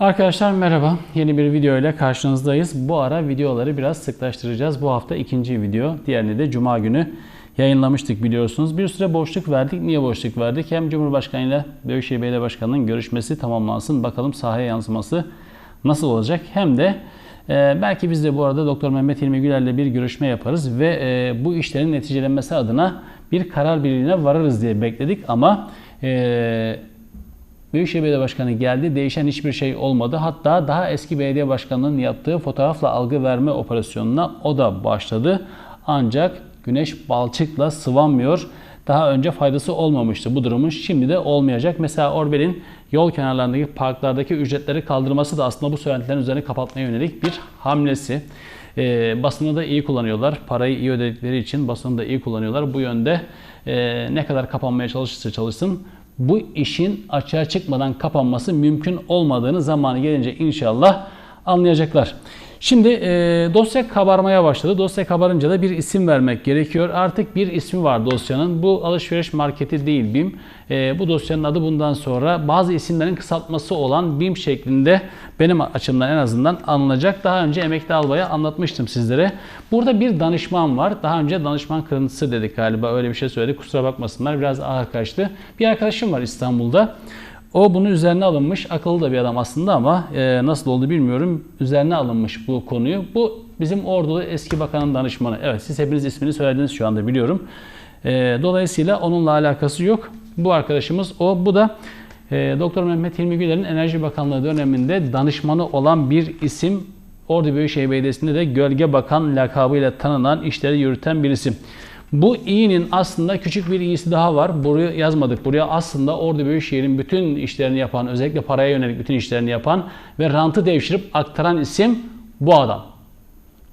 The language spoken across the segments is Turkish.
Arkadaşlar merhaba. Yeni bir video ile karşınızdayız. Bu ara videoları biraz sıklaştıracağız. Bu hafta ikinci video. Diğerini de Cuma günü yayınlamıştık biliyorsunuz. Bir süre boşluk verdik. Niye boşluk verdik? Hem Cumhurbaşkanı ile Büyükşehir Belediye Başkanı'nın görüşmesi tamamlansın. Bakalım sahaya yansıması nasıl olacak? Hem de e, belki biz de bu arada Doktor Mehmet Hilmi Güler'le bir görüşme yaparız ve e, bu işlerin neticelenmesi adına bir karar birliğine varırız diye bekledik ama e, Büyükşehir Belediye Başkanı geldi. Değişen hiçbir şey olmadı. Hatta daha eski belediye başkanının yaptığı fotoğrafla algı verme operasyonuna o da başladı. Ancak güneş balçıkla sıvanmıyor. Daha önce faydası olmamıştı bu durumun. Şimdi de olmayacak. Mesela Orbel'in yol kenarlarındaki parklardaki ücretleri kaldırması da aslında bu söylentilerin üzerine kapatmaya yönelik bir hamlesi. E, basını da iyi kullanıyorlar. Parayı iyi ödedikleri için basını da iyi kullanıyorlar. Bu yönde e, ne kadar kapanmaya çalışırsa çalışsın bu işin açığa çıkmadan kapanması mümkün olmadığını zamanı gelince inşallah anlayacaklar. Şimdi e, dosya kabarmaya başladı. Dosya kabarınca da bir isim vermek gerekiyor. Artık bir ismi var dosyanın. Bu alışveriş marketi değil BİM. E, bu dosyanın adı bundan sonra bazı isimlerin kısaltması olan BİM şeklinde benim açımdan en azından anılacak. Daha önce emekli albaya anlatmıştım sizlere. Burada bir danışman var. Daha önce danışman kırıntısı dedik galiba öyle bir şey söyledik. Kusura bakmasınlar biraz ağır kaçtı. Bir arkadaşım var İstanbul'da. O bunu üzerine alınmış. Akıllı da bir adam aslında ama e, nasıl oldu bilmiyorum. Üzerine alınmış bu konuyu. Bu bizim ordulu eski bakanın danışmanı. Evet siz hepiniz ismini söylediniz şu anda biliyorum. E, dolayısıyla onunla alakası yok. Bu arkadaşımız o. Bu da e, Doktor Mehmet Hilmi Güler'in Enerji Bakanlığı döneminde danışmanı olan bir isim. Ordu Büyükşehir Belediyesi'nde de Gölge Bakan lakabıyla tanınan işleri yürüten bir isim. Bu iyinin aslında küçük bir iyisi daha var. Buraya yazmadık. Buraya aslında Ordu Büyükşehir'in bütün işlerini yapan, özellikle paraya yönelik bütün işlerini yapan ve rantı devşirip aktaran isim bu adam.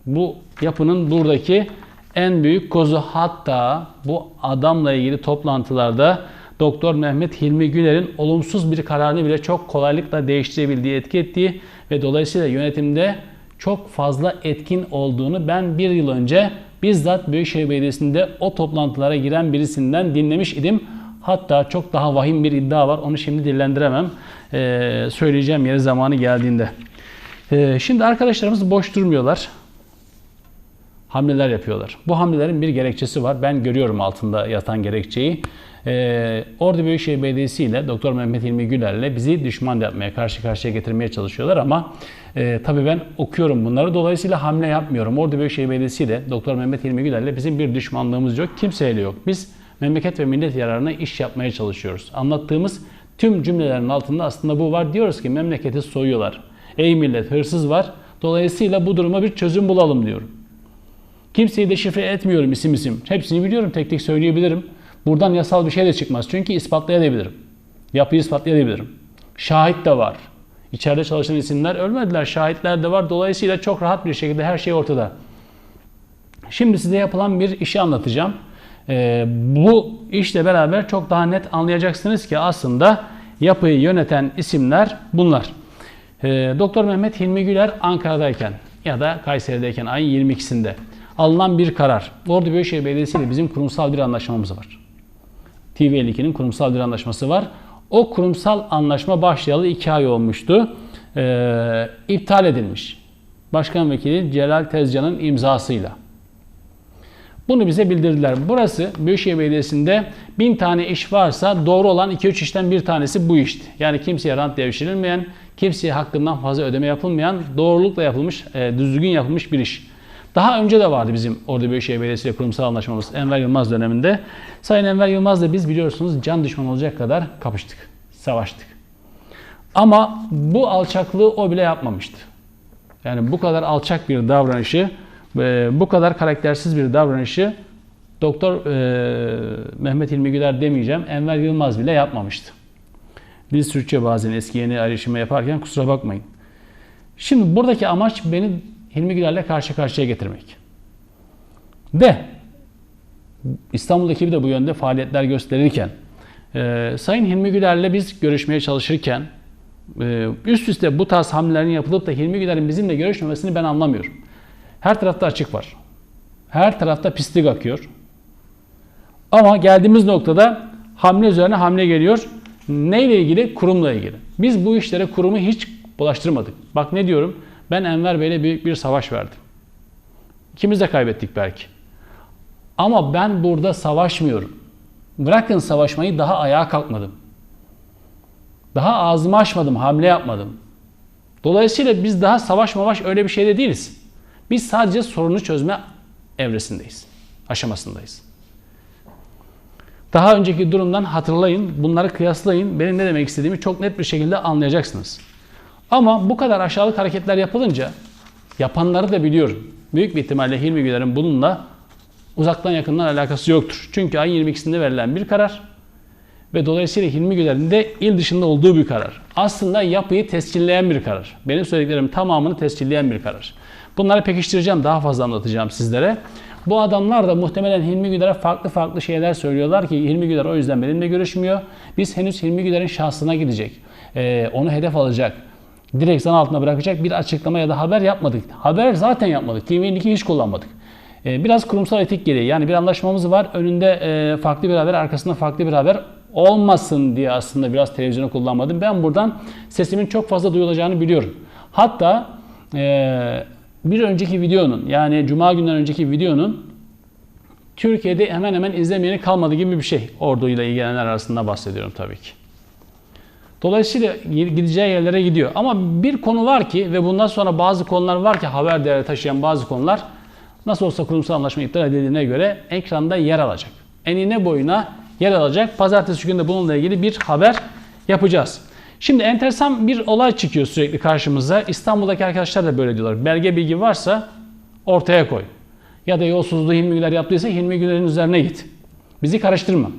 Bu yapının buradaki en büyük kozu hatta bu adamla ilgili toplantılarda Doktor Mehmet Hilmi Güler'in olumsuz bir kararını bile çok kolaylıkla değiştirebildiği, etki ettiği ve dolayısıyla yönetimde çok fazla etkin olduğunu ben bir yıl önce bizzat Büyükşehir Belediyesi'nde o toplantılara giren birisinden dinlemiş idim. Hatta çok daha vahim bir iddia var. Onu şimdi dillendiremem. Ee, söyleyeceğim yeri zamanı geldiğinde. Ee, şimdi arkadaşlarımız boş durmuyorlar. Hamleler yapıyorlar. Bu hamlelerin bir gerekçesi var. Ben görüyorum altında yatan gerekçeyi. Ee, Ordu Büyükşehir Belediyesi ile Doktor Mehmet Hilmi Güler'le bizi düşman yapmaya, karşı karşıya getirmeye çalışıyorlar ama e, tabii ben okuyorum bunları. Dolayısıyla hamle yapmıyorum. Ordu Büyükşehir Belediyesi ile Doktor Mehmet Hilmi Güler'le bizim bir düşmanlığımız yok. Kimseyle yok. Biz memleket ve millet yararına iş yapmaya çalışıyoruz. Anlattığımız tüm cümlelerin altında aslında bu var. Diyoruz ki memleketi soyuyorlar. Ey millet hırsız var. Dolayısıyla bu duruma bir çözüm bulalım diyorum. Kimseyi de şifre etmiyorum isim isim. Hepsini biliyorum, tek tek söyleyebilirim. Buradan yasal bir şey de çıkmaz. Çünkü ispatlayabilirim. Yapıyı ispatlayabilirim. Şahit de var. İçeride çalışan isimler ölmediler. Şahitler de var. Dolayısıyla çok rahat bir şekilde her şey ortada. Şimdi size yapılan bir işi anlatacağım. Ee, bu işle beraber çok daha net anlayacaksınız ki aslında yapıyı yöneten isimler bunlar. Ee, Doktor Mehmet Hilmi Güler Ankara'dayken ya da Kayseri'deyken ayın 22'sinde alınan bir karar. Ordu Büyükşehir Belediyesi ile bizim kurumsal bir anlaşmamız var. TV52'nin kurumsal bir anlaşması var. O kurumsal anlaşma başlayalı 2 ay olmuştu. Ee, iptal edilmiş. Başkan Vekili Celal Tezcan'ın imzasıyla. Bunu bize bildirdiler. Burası Büyükşehir Belediyesi'nde bin tane iş varsa doğru olan 2-3 işten bir tanesi bu işti. Yani kimseye rant devşirilmeyen, kimseye hakkından fazla ödeme yapılmayan, doğrulukla yapılmış, e, düzgün yapılmış bir iş. Daha önce de vardı bizim Ordu Büyükşehir Belediyesi ile kurumsal anlaşmamız Enver Yılmaz döneminde. Sayın Enver Yılmaz'la biz biliyorsunuz can düşman olacak kadar kapıştık, savaştık. Ama bu alçaklığı o bile yapmamıştı. Yani bu kadar alçak bir davranışı, bu kadar karaktersiz bir davranışı Doktor e, Mehmet İlmi Güler demeyeceğim, Enver Yılmaz bile yapmamıştı. Biz Türkçe bazen eski yeni ayrışımı yaparken kusura bakmayın. Şimdi buradaki amaç beni Hilmi Güler'le karşı karşıya getirmek. De İstanbul ekibi de bu yönde faaliyetler gösterirken e, Sayın Hilmi Güler'le biz görüşmeye çalışırken e, üst üste bu tarz hamlelerin yapılıp da Hilmi Güler'in bizimle görüşmemesini ben anlamıyorum. Her tarafta açık var. Her tarafta pislik akıyor. Ama geldiğimiz noktada hamle üzerine hamle geliyor. Neyle ilgili? Kurumla ilgili. Biz bu işlere kurumu hiç bulaştırmadık. Bak ne diyorum? Ben Enver Bey'le büyük bir savaş verdim. İkimiz de kaybettik belki. Ama ben burada savaşmıyorum. Bırakın savaşmayı daha ayağa kalkmadım. Daha ağzımı açmadım, hamle yapmadım. Dolayısıyla biz daha savaş öyle bir şeyde değiliz. Biz sadece sorunu çözme evresindeyiz, aşamasındayız. Daha önceki durumdan hatırlayın, bunları kıyaslayın. Benim ne demek istediğimi çok net bir şekilde anlayacaksınız. Ama bu kadar aşağılık hareketler yapılınca yapanları da biliyorum. Büyük bir ihtimalle Hilmi Güler'in bununla uzaktan yakından alakası yoktur. Çünkü ayın 22'sinde verilen bir karar ve dolayısıyla Hilmi Güler'in de il dışında olduğu bir karar. Aslında yapıyı tescilleyen bir karar. Benim söylediklerimin tamamını tescilleyen bir karar. Bunları pekiştireceğim, daha fazla anlatacağım sizlere. Bu adamlar da muhtemelen Hilmi Güler'e farklı farklı şeyler söylüyorlar ki Hilmi Güler o yüzden benimle görüşmüyor. Biz henüz Hilmi Güler'in şahsına gidecek. Ee, onu hedef alacak. Direkt zan altına bırakacak bir açıklama ya da haber yapmadık. Haber zaten yapmadık. TV2 hiç kullanmadık. Ee, biraz kurumsal etik gereği. Yani bir anlaşmamız var. Önünde e, farklı bir haber, arkasında farklı bir haber olmasın diye aslında biraz televizyonu kullanmadım. Ben buradan sesimin çok fazla duyulacağını biliyorum. Hatta e, bir önceki videonun yani Cuma günden önceki videonun Türkiye'de hemen hemen izlemeyeni kalmadı gibi bir şey. Orduyla ilgilenenler arasında bahsediyorum tabii ki. Dolayısıyla gideceği yerlere gidiyor. Ama bir konu var ki ve bundan sonra bazı konular var ki haber değeri taşıyan bazı konular nasıl olsa kurumsal anlaşma iptal edildiğine göre ekranda yer alacak. Enine boyuna yer alacak. Pazartesi günü de bununla ilgili bir haber yapacağız. Şimdi enteresan bir olay çıkıyor sürekli karşımıza. İstanbul'daki arkadaşlar da böyle diyorlar. Belge bilgi varsa ortaya koy. Ya da yolsuzluğu Hilmi Güler yaptıysa Hilmi Güler'in üzerine git. Bizi karıştırma.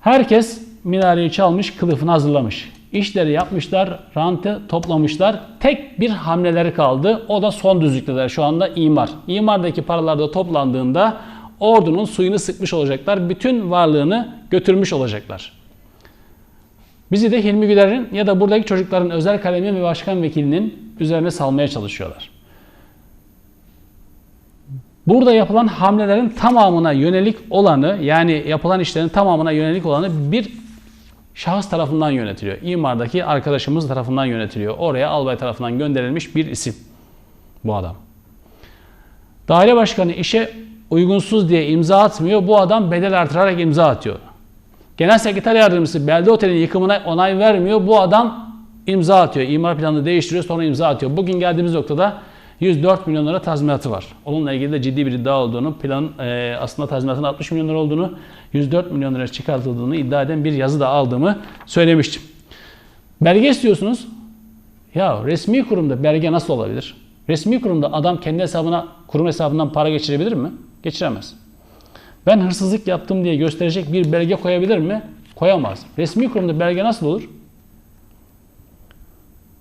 Herkes minareyi çalmış, kılıfını hazırlamış. İşleri yapmışlar, rantı toplamışlar. Tek bir hamleleri kaldı. O da son düzlükteler şu anda imar. İmardaki paralar da toplandığında ordunun suyunu sıkmış olacaklar. Bütün varlığını götürmüş olacaklar. Bizi de Hilmi Güler'in ya da buradaki çocukların özel kalemi ve başkan vekilinin üzerine salmaya çalışıyorlar. Burada yapılan hamlelerin tamamına yönelik olanı yani yapılan işlerin tamamına yönelik olanı bir şahıs tarafından yönetiliyor. İmar'daki arkadaşımız tarafından yönetiliyor. Oraya albay tarafından gönderilmiş bir isim bu adam. Daire başkanı işe uygunsuz diye imza atmıyor. Bu adam bedel artırarak imza atıyor. Genel sekreter yardımcısı belde otelin yıkımına onay vermiyor. Bu adam imza atıyor. İmar planını değiştiriyor sonra imza atıyor. Bugün geldiğimiz noktada 104 milyon lira tazminatı var. Onunla ilgili de ciddi bir iddia olduğunu, plan e, aslında tazminatın 60 milyon lira olduğunu, 104 milyon lira çıkartıldığını iddia eden bir yazı da aldığımı söylemiştim. Belge istiyorsunuz. Ya resmi kurumda belge nasıl olabilir? Resmi kurumda adam kendi hesabına, kurum hesabından para geçirebilir mi? Geçiremez. Ben hırsızlık yaptım diye gösterecek bir belge koyabilir mi? Koyamaz. Resmi kurumda belge nasıl olur?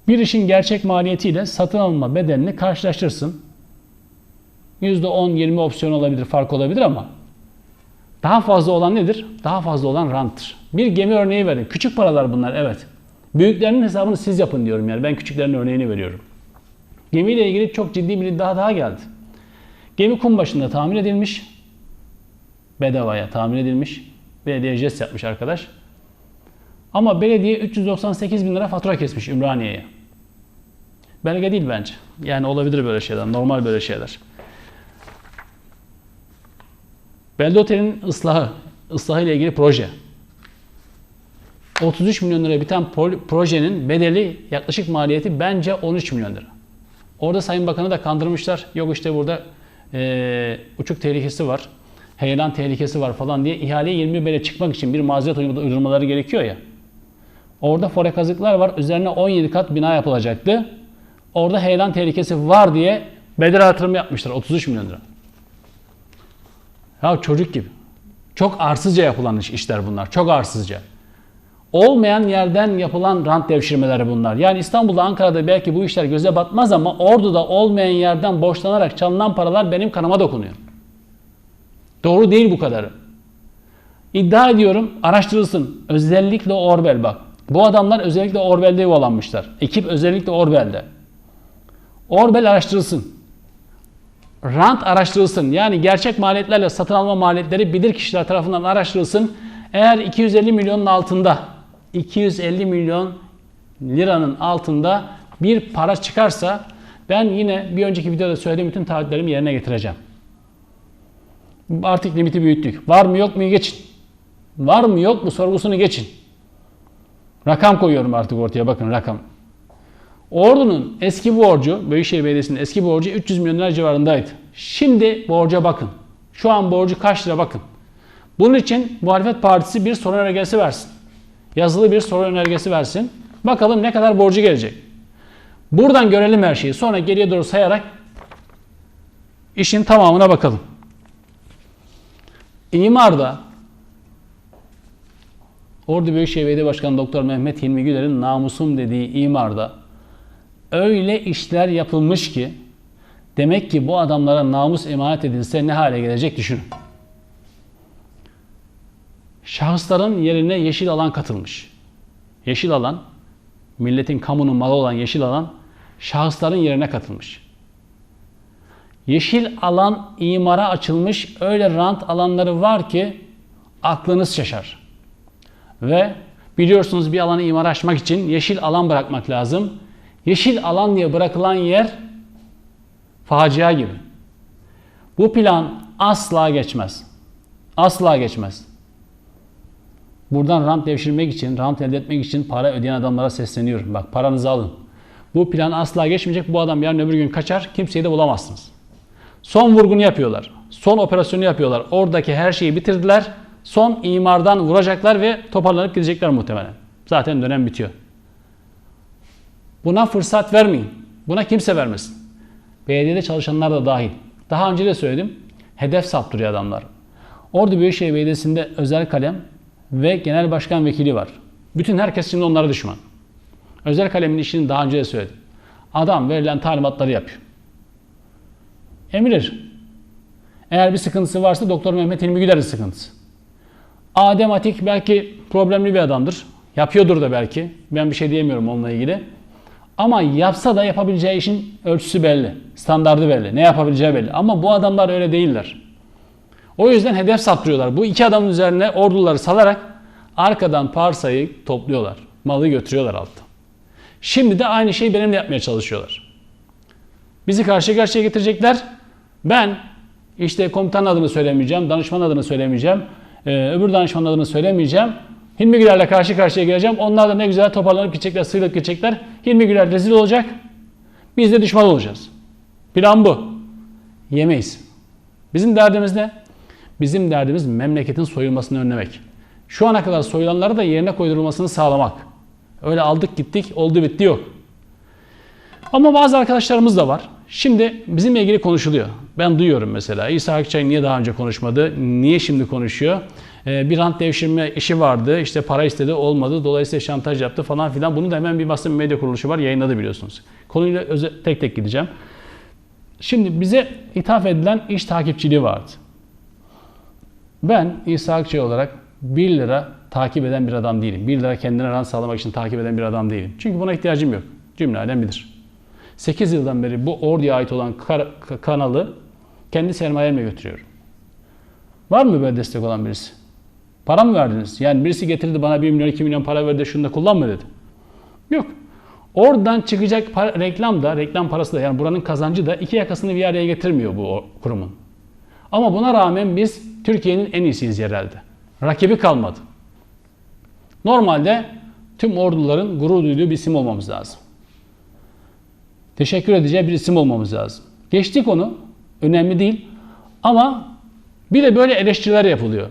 Bir işin gerçek maliyetiyle satın alma bedelini karşılaştırsın. %10-20 opsiyon olabilir, fark olabilir ama daha fazla olan nedir? Daha fazla olan ranttır. Bir gemi örneği verin. Küçük paralar bunlar evet. Büyüklerinin hesabını siz yapın diyorum yani. Ben küçüklerin örneğini veriyorum. Gemiyle ilgili çok ciddi bir iddia daha geldi. Gemi kum başında tamir edilmiş. Bedavaya tamir edilmiş. Belediye jest yapmış arkadaş. Ama belediye 398 bin lira fatura kesmiş Ümraniye'ye. Belge değil bence. Yani olabilir böyle şeyler. Normal böyle şeyler. Belde Otel'in ıslahı, ıslahı ile ilgili proje. 33 milyon lira biten projenin bedeli yaklaşık maliyeti bence 13 milyon lira. Orada Sayın Bakanı da kandırmışlar. Yok işte burada e, uçuk tehlikesi var, heyelan tehlikesi var falan diye ihaleye 20 bele çıkmak için bir mazeret uydurmaları gerekiyor ya. Orada fore kazıklar var. Üzerine 17 kat bina yapılacaktı. Orada heyelan tehlikesi var diye bedel artırımı yapmışlar. 33 milyon lira. Ya çocuk gibi. Çok arsızca yapılan işler bunlar. Çok arsızca. Olmayan yerden yapılan rant devşirmeleri bunlar. Yani İstanbul'da, Ankara'da belki bu işler göze batmaz ama Ordu'da olmayan yerden borçlanarak çalınan paralar benim kanıma dokunuyor. Doğru değil bu kadarı. İddia ediyorum araştırılsın. Özellikle Orbel bak. Bu adamlar özellikle Orbel'de yuvalanmışlar. Ekip özellikle Orbel'de. Orbel araştırılsın. Rant araştırılsın. Yani gerçek maliyetlerle satın alma maliyetleri bilir kişiler tarafından araştırılsın. Eğer 250 milyonun altında 250 milyon liranın altında bir para çıkarsa ben yine bir önceki videoda söylediğim bütün taahhütlerimi yerine getireceğim. Artık limiti büyüttük. Var mı yok mu geçin. Var mı yok mu sorgusunu geçin. Rakam koyuyorum artık ortaya bakın rakam. Ordu'nun eski borcu, Büyükşehir Belediyesi'nin eski borcu 300 milyon lira civarındaydı. Şimdi borca bakın. Şu an borcu kaç lira bakın. Bunun için muhalefet partisi bir sorun önergesi versin. Yazılı bir sorun önergesi versin. Bakalım ne kadar borcu gelecek. Buradan görelim her şeyi. Sonra geriye doğru sayarak işin tamamına bakalım. İmarda Ordu Büyükşehir Belediye Başkanı Doktor Mehmet Hilmi Güler'in namusum dediği imarda öyle işler yapılmış ki demek ki bu adamlara namus emanet edilse ne hale gelecek düşünün. Şahısların yerine yeşil alan katılmış. Yeşil alan, milletin kamunun malı olan yeşil alan şahısların yerine katılmış. Yeşil alan imara açılmış öyle rant alanları var ki aklınız şaşar. Ve biliyorsunuz bir alanı imara açmak için yeşil alan bırakmak lazım. Yeşil alan diye bırakılan yer facia gibi. Bu plan asla geçmez. Asla geçmez. Buradan rant devşirmek için, rant elde etmek için para ödeyen adamlara sesleniyorum. Bak paranızı alın. Bu plan asla geçmeyecek. Bu adam yarın öbür gün kaçar. Kimseyi de bulamazsınız. Son vurgunu yapıyorlar. Son operasyonu yapıyorlar. Oradaki her şeyi bitirdiler. Son imardan vuracaklar ve toparlanıp gidecekler muhtemelen. Zaten dönem bitiyor. Buna fırsat vermeyin. Buna kimse vermesin. Belediyede çalışanlar da dahil. Daha önce de söyledim. Hedef saptırıyor adamlar. Ordu Büyükşehir Belediyesi'nde özel kalem ve genel başkan vekili var. Bütün herkes şimdi onlara düşman. Özel kalemin işini daha önce de söyledim. Adam verilen talimatları yapıyor. Emirir. Eğer bir sıkıntısı varsa Doktor Mehmet Hilmi Güler'in sıkıntısı. Adem Atik belki problemli bir adamdır. Yapıyordur da belki. Ben bir şey diyemiyorum onunla ilgili. Ama yapsa da yapabileceği işin ölçüsü belli. Standardı belli. Ne yapabileceği belli. Ama bu adamlar öyle değiller. O yüzden hedef saptırıyorlar. Bu iki adamın üzerine orduları salarak arkadan parsayı topluyorlar. Malı götürüyorlar altta. Şimdi de aynı şeyi benimle yapmaya çalışıyorlar. Bizi karşı karşıya getirecekler. Ben işte komutan adını söylemeyeceğim, danışman adını söylemeyeceğim, e, öbür danışman adını söylemeyeceğim. Hilmi Güler'le karşı karşıya geleceğim. Onlar da ne güzel toparlanıp gidecekler, sıyrılıp gidecekler. Hilmi Güler rezil olacak. Biz de düşman olacağız. Plan bu. Yemeyiz. Bizim derdimiz ne? Bizim derdimiz memleketin soyulmasını önlemek. Şu ana kadar soyulanları da yerine koydurulmasını sağlamak. Öyle aldık gittik, oldu bitti yok. Ama bazı arkadaşlarımız da var. Şimdi bizimle ilgili konuşuluyor. Ben duyuyorum mesela. İsa Akçay niye daha önce konuşmadı? Niye şimdi konuşuyor? Ee, bir rant devşirme işi vardı. İşte para istedi olmadı. Dolayısıyla şantaj yaptı falan filan. Bunu da hemen bir basın medya kuruluşu var. Yayınladı biliyorsunuz. Konuyla özel, tek tek gideceğim. Şimdi bize ithaf edilen iş takipçiliği vardı. Ben İsa Akçay olarak 1 lira takip eden bir adam değilim. 1 lira kendine rant sağlamak için takip eden bir adam değilim. Çünkü buna ihtiyacım yok. Cümle alem bilir. 8 yıldan beri bu orduya ait olan kanalı kendi sermayemle götürüyorum. Var mı böyle destek olan birisi? Para mı verdiniz? Yani birisi getirdi bana 1 milyon 2 milyon para verdi şunu da kullanma dedi. Yok. Oradan çıkacak para, reklam da, reklam parası da yani buranın kazancı da iki yakasını bir araya getirmiyor bu kurumun. Ama buna rağmen biz Türkiye'nin en iyisiyiz yerelde. Rakibi kalmadı. Normalde tüm orduların gurur duyduğu bir isim olmamız lazım. Teşekkür edeceği bir isim olmamız lazım. Geçtik onu. Önemli değil. Ama bir de böyle eleştiriler yapılıyor.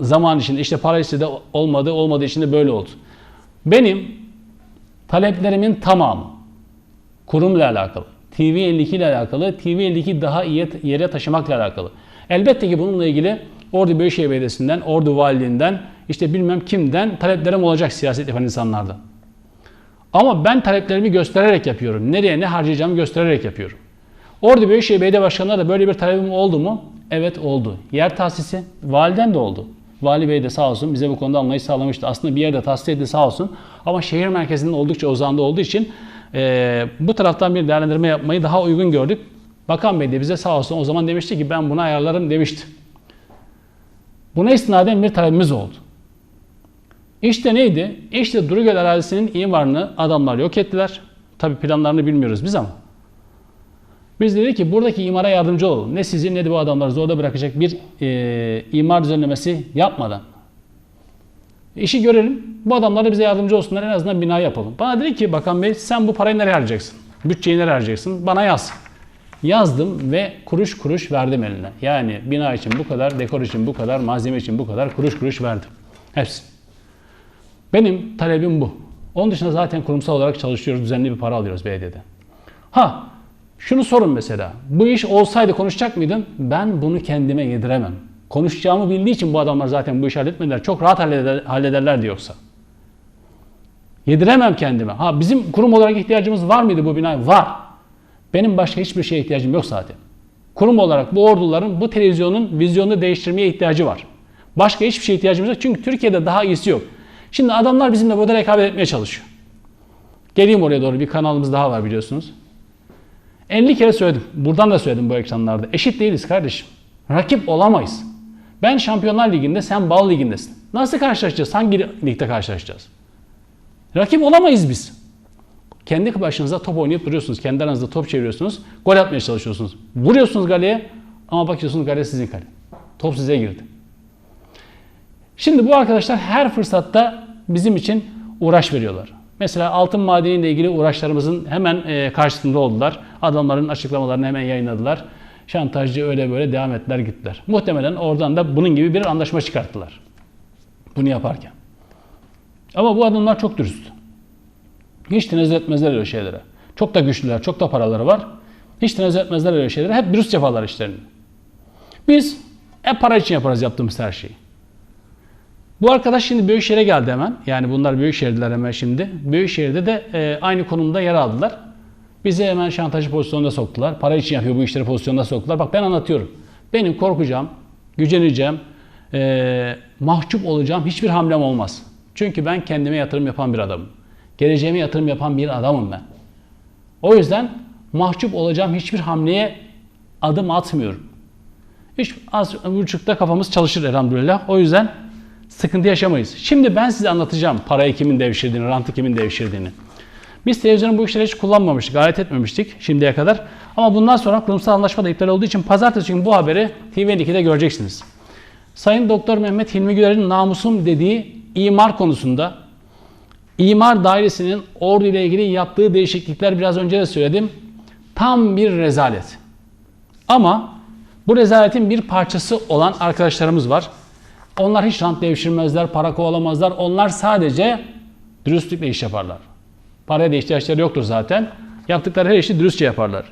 Zaman içinde işte para istedi olmadı, olmadığı için de böyle oldu. Benim taleplerimin tamamı kurumla alakalı. TV52 ile alakalı, TV52 daha iyi yere taşımakla alakalı. Elbette ki bununla ilgili Ordu Büyükşehir Belediyesi'nden, Ordu Valiliğinden, işte bilmem kimden taleplerim olacak siyaset yapan insanlardan. Ama ben taleplerimi göstererek yapıyorum. Nereye ne harcayacağımı göstererek yapıyorum. Ordu Büyükşehir Belediye Başkanı'na da böyle bir talebim oldu mu? Evet oldu. Yer tahsisi validen de oldu. Vali Bey de sağ olsun bize bu konuda anlayış sağlamıştı. Aslında bir yerde tahsis etti sağ olsun. Ama şehir merkezinin oldukça uzağında olduğu için e, bu taraftan bir değerlendirme yapmayı daha uygun gördük. Bakan Bey de bize sağ olsun o zaman demişti ki ben bunu ayarlarım demişti. Buna istinaden bir talebimiz oldu. İşte neydi? İşte Durugöl arazisinin imarını adamlar yok ettiler. Tabi planlarını bilmiyoruz biz ama. Biz dedik ki buradaki imara yardımcı olalım. Ne sizi ne de bu adamları zorda bırakacak bir e, imar düzenlemesi yapmadan. İşi görelim. Bu adamlar da bize yardımcı olsunlar. En azından bina yapalım. Bana dedi ki Bakan Bey sen bu parayı nereye harcayacaksın? Bütçeyi nereye harcayacaksın? Bana yaz. Yazdım ve kuruş kuruş verdim eline. Yani bina için bu kadar, dekor için bu kadar, malzeme için bu kadar kuruş kuruş verdim. Hepsi. Benim talebim bu. Onun dışında zaten kurumsal olarak çalışıyoruz. Düzenli bir para alıyoruz belediyeden. Ha, şunu sorun mesela. Bu iş olsaydı konuşacak mıydın? Ben bunu kendime yediremem. Konuşacağımı bildiği için bu adamlar zaten bu işi halletmediler. Çok rahat halleder, hallederlerdi yoksa. Yediremem kendime. Ha bizim kurum olarak ihtiyacımız var mıydı bu binaya? Var. Benim başka hiçbir şeye ihtiyacım yok zaten. Kurum olarak bu orduların bu televizyonun vizyonunu değiştirmeye ihtiyacı var. Başka hiçbir şeye ihtiyacımız yok. Çünkü Türkiye'de daha iyisi yok. Şimdi adamlar bizimle burada rekabet etmeye çalışıyor. Geleyim oraya doğru. Bir kanalımız daha var biliyorsunuz. 50 kere söyledim. Buradan da söyledim bu ekranlarda. Eşit değiliz kardeşim. Rakip olamayız. Ben Şampiyonlar Ligi'nde, sen Bal Ligi'ndesin. Nasıl karşılaşacağız? Hangi ligde karşılaşacağız? Rakip olamayız biz. Kendi başınıza top oynayıp duruyorsunuz. Kendi aranızda top çeviriyorsunuz. Gol atmaya çalışıyorsunuz. Vuruyorsunuz galeye ama bakıyorsunuz gale sizin kale. Top size girdi. Şimdi bu arkadaşlar her fırsatta bizim için uğraş veriyorlar. Mesela altın madeniyle ilgili uğraşlarımızın hemen e, karşısında oldular. Adamların açıklamalarını hemen yayınladılar. Şantajcı öyle böyle devam ettiler gittiler. Muhtemelen oradan da bunun gibi bir anlaşma çıkarttılar. Bunu yaparken. Ama bu adamlar çok dürüst. Hiç tenezzül etmezler öyle şeylere. Çok da güçlüler, çok da paraları var. Hiç tenezzül etmezler öyle şeylere. Hep dürüst yaparlar işlerini. Biz hep para için yaparız yaptığımız her şeyi. Bu arkadaş şimdi Büyükşehir'e geldi hemen. Yani bunlar Büyükşehir'diler hemen şimdi. Büyükşehir'de de e, aynı konumda yer aldılar. Bizi hemen şantajı pozisyonuna soktular. Para için yapıyor bu işleri pozisyonuna soktular. Bak ben anlatıyorum. Benim korkacağım, güceneceğim, e, mahcup olacağım hiçbir hamlem olmaz. Çünkü ben kendime yatırım yapan bir adamım. Geleceğime yatırım yapan bir adamım ben. O yüzden mahcup olacağım hiçbir hamleye adım atmıyorum. Üç az buçukta kafamız çalışır elhamdülillah. O yüzden sıkıntı yaşamayız. Şimdi ben size anlatacağım parayı kimin devşirdiğini, rantı kimin devşirdiğini. Biz televizyonu bu işleri hiç kullanmamıştık, gayret etmemiştik şimdiye kadar. Ama bundan sonra kurumsal anlaşma da iptal olduğu için pazartesi günü bu haberi TV2'de göreceksiniz. Sayın Doktor Mehmet Hilmi Güler'in namusum dediği imar konusunda imar dairesinin ordu ile ilgili yaptığı değişiklikler biraz önce de söyledim. Tam bir rezalet. Ama bu rezaletin bir parçası olan arkadaşlarımız var. Onlar hiç rant devşirmezler, para kovalamazlar. Onlar sadece dürüstlükle iş yaparlar. Paraya da ihtiyaçları yoktur zaten. Yaptıkları her işi dürüstçe yaparlar.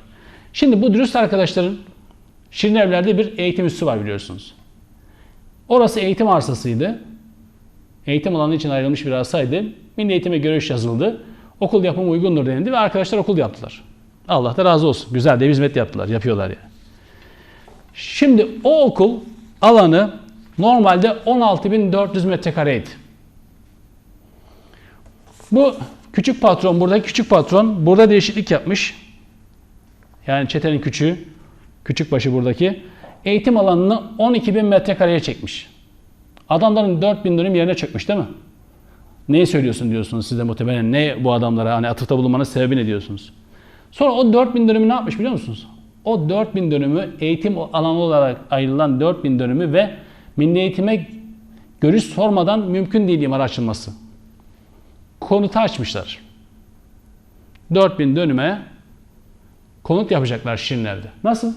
Şimdi bu dürüst arkadaşların Şirin Evler'de bir eğitim üssü var biliyorsunuz. Orası eğitim arsasıydı. Eğitim alanı için ayrılmış bir arsaydı. Milli eğitime görüş yazıldı. Okul yapımı uygundur denildi ve arkadaşlar okul yaptılar. Allah da razı olsun. Güzel de hizmet yaptılar, yapıyorlar yani. Şimdi o okul alanı normalde 16.400 metrekareydi. Bu küçük patron, burada küçük patron burada değişiklik yapmış. Yani çetenin küçüğü, küçük başı buradaki. Eğitim alanını 12.000 metrekareye çekmiş. Adamların 4000 dönüm yerine çökmüş değil mi? Neyi söylüyorsun diyorsunuz siz de muhtemelen. Ne bu adamlara hani atıfta bulunmanın sebebi ne diyorsunuz? Sonra o 4000 dönümü ne yapmış biliyor musunuz? O 4000 dönümü eğitim alanı olarak ayrılan 4000 dönümü ve milli eğitime görüş sormadan mümkün değil imar açılması. Konutu açmışlar. 4000 dönüme konut yapacaklar Şirinler'de. Nasıl?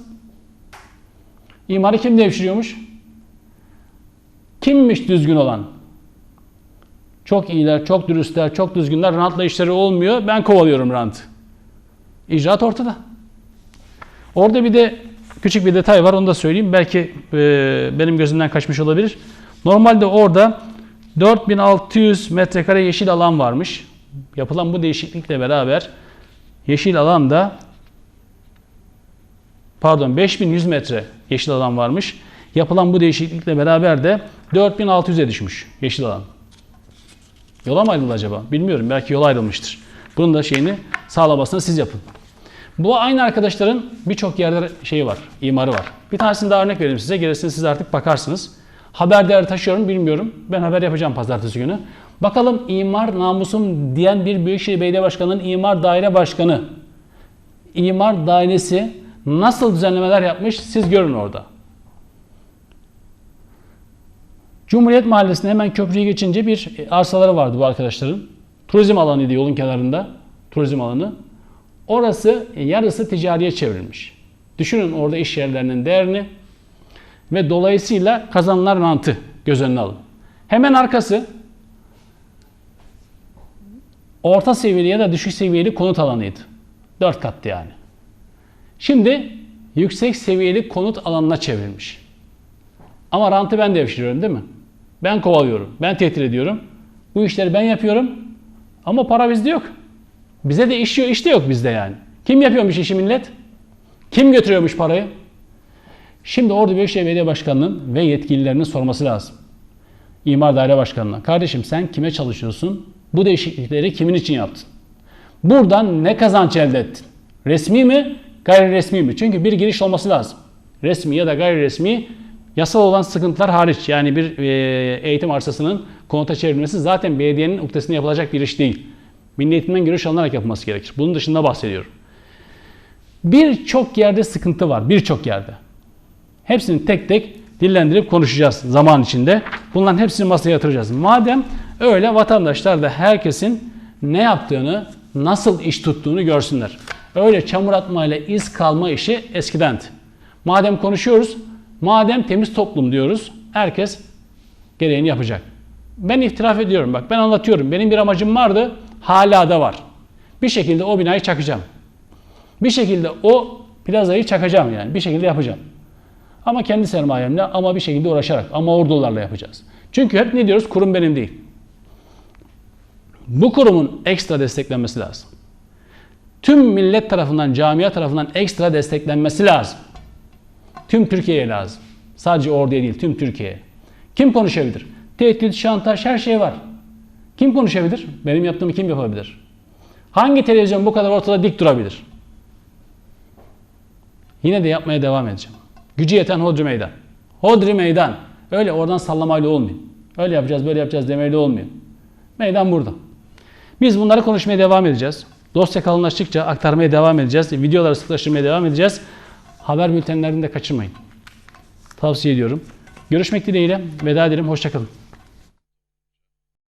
İmarı kim devşiriyormuş? Kimmiş düzgün olan? Çok iyiler, çok dürüstler, çok düzgünler. Rantla işleri olmuyor. Ben kovalıyorum rant. İcraat ortada. Orada bir de küçük bir detay var. Onu da söyleyeyim. Belki e, benim gözümden kaçmış olabilir. Normalde orada 4600 metrekare yeşil alan varmış. Yapılan bu değişiklikle beraber yeşil alanda pardon 5100 metre yeşil alan varmış. Yapılan bu değişiklikle beraber de 4600'e düşmüş yeşil alan. Yola mı ayrıldı acaba? Bilmiyorum. Belki yola ayrılmıştır. Bunun da şeyini sağlamasını siz yapın. Bu aynı arkadaşların birçok yerde şeyi var, imarı var. Bir tanesini daha örnek vereyim size. Gerisini siz artık bakarsınız. Haber değeri taşıyorum bilmiyorum. Ben haber yapacağım pazartesi günü. Bakalım imar namusum diyen bir Büyükşehir Belediye Başkanı'nın imar daire başkanı, imar dairesi nasıl düzenlemeler yapmış siz görün orada. Cumhuriyet Mahallesi'nde hemen köprüyü geçince bir arsaları vardı bu arkadaşların. Turizm alanıydı yolun kenarında. Turizm alanı. Orası yarısı ticariye çevrilmiş. Düşünün orada iş yerlerinin değerini ve dolayısıyla kazanılan rantı göz önüne alın. Hemen arkası orta seviyeli ya da düşük seviyeli konut alanıydı. 4 kattı yani. Şimdi yüksek seviyeli konut alanına çevrilmiş. Ama rantı ben devşiriyorum değil mi? Ben kovalıyorum, ben tehdit ediyorum. Bu işleri ben yapıyorum ama para bizde yok. Bize de iş iş de yok bizde yani. Kim yapıyormuş işi millet? Kim götürüyormuş parayı? Şimdi Ordu Büyükşehir Belediye Başkanı'nın ve yetkililerinin sorması lazım. İmar Daire Başkanı'na. Kardeşim sen kime çalışıyorsun? Bu değişiklikleri kimin için yaptın? Buradan ne kazanç elde ettin? Resmi mi, gayri resmi mi? Çünkü bir giriş olması lazım. Resmi ya da gayri resmi yasal olan sıkıntılar hariç yani bir e, eğitim arsasının konuta çevrilmesi zaten belediyenin uktesinde yapılacak bir iş değil. Milli eğitimden görüş alınarak yapılması gerekir. Bunun dışında bahsediyorum. Birçok yerde sıkıntı var. Birçok yerde. Hepsini tek tek dillendirip konuşacağız zaman içinde. Bunların hepsini masaya yatıracağız. Madem öyle vatandaşlar da herkesin ne yaptığını, nasıl iş tuttuğunu görsünler. Öyle çamur atmayla iz kalma işi eskidendi. Madem konuşuyoruz, madem temiz toplum diyoruz, herkes gereğini yapacak. Ben itiraf ediyorum bak ben anlatıyorum. Benim bir amacım vardı, hala da var. Bir şekilde o binayı çakacağım. Bir şekilde o plazayı çakacağım yani. Bir şekilde yapacağım. Ama kendi sermayemle ama bir şekilde uğraşarak ama ordularla yapacağız. Çünkü hep ne diyoruz? Kurum benim değil. Bu kurumun ekstra desteklenmesi lazım. Tüm millet tarafından, camia tarafından ekstra desteklenmesi lazım. Tüm Türkiye'ye lazım. Sadece orduya değil, tüm Türkiye'ye. Kim konuşabilir? Tehdit, şantaj, her şey var. Kim konuşabilir? Benim yaptığımı kim yapabilir? Hangi televizyon bu kadar ortada dik durabilir? Yine de yapmaya devam edeceğim. Gücü yeten hodri meydan. Hodri meydan. Öyle oradan sallamayla olmuyor. Öyle yapacağız, böyle yapacağız demeyle olmuyor. Meydan burada. Biz bunları konuşmaya devam edeceğiz. Dosya kalınlaştıkça aktarmaya devam edeceğiz. Videoları sıklaştırmaya devam edeceğiz. Haber bültenlerini de kaçırmayın. Tavsiye ediyorum. Görüşmek dileğiyle. Veda ederim. Hoşçakalın.